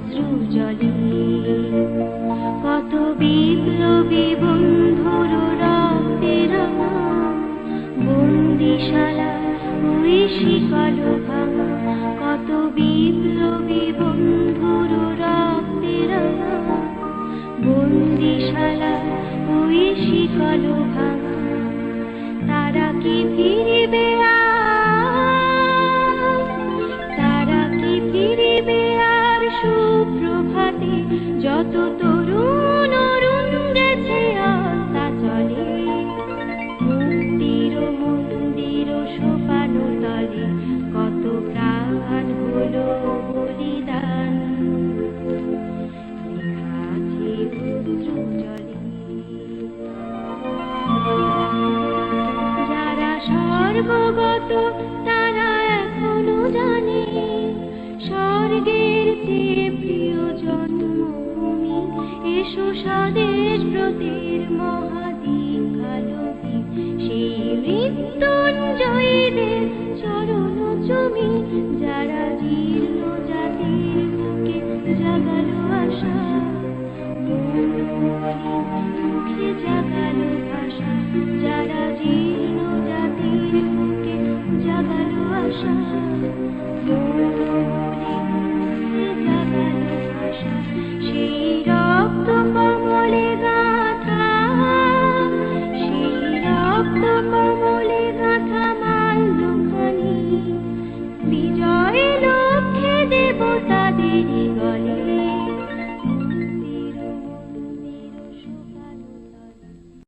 অশ্রু জলে। কত বিপ্লবী বন্ধুর রাতের বন্দিশালা ওই শিকল ভাঙা। কত বিপ্লবী বন্ধুর রক্তের বন্দিশালা ওই শিকল তারা কি যত তরুণ অরুণ গেছে আস্তা চলে মুক্তির মন্দির, সোপান তলে। কত প্রাণ হলো তারা এখনও জানে, স্বর্গের চেয়ে প্রিয় জন্মভূমি এসো স্বদেশ ব্রতের মহাদীক্ষালোকে সেই মৃত্যুঞ্জয়ীদের Mama.